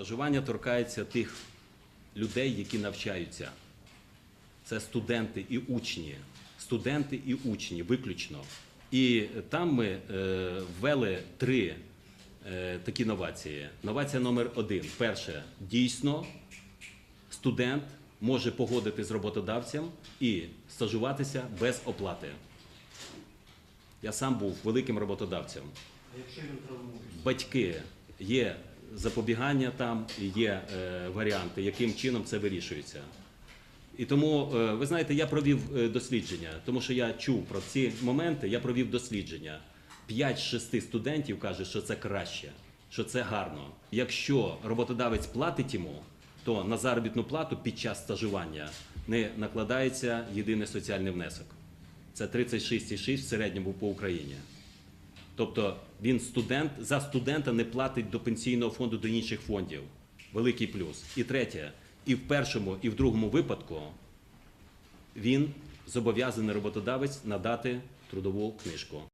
Стажування торкається тих людей, які навчаються. Це студенти і учні. Студенти і учні виключно. І там ми е, ввели три е, такі новації. Новація номер один. Перше, дійсно, студент може погодити з роботодавцем і стажуватися без оплати. Я сам був великим роботодавцем. А якщо він травмується? Батьки є запобігання там, є е, варіанти, яким чином це вирішується. І тому, е, ви знаєте, я провів е, дослідження, тому що я чув про ці моменти, я провів дослідження. 5 з 6 студентів каже, що це краще, що це гарно. Якщо роботодавець платить йому, то на заробітну плату під час стажування не накладається єдиний соціальний внесок. Це 36,6 в середньому по Україні. Тобто він студент за студента не платить до пенсійного фонду до інших фондів. Великий плюс. І третє, і в першому, і в другому випадку він зобов'язаний роботодавець надати трудову книжку.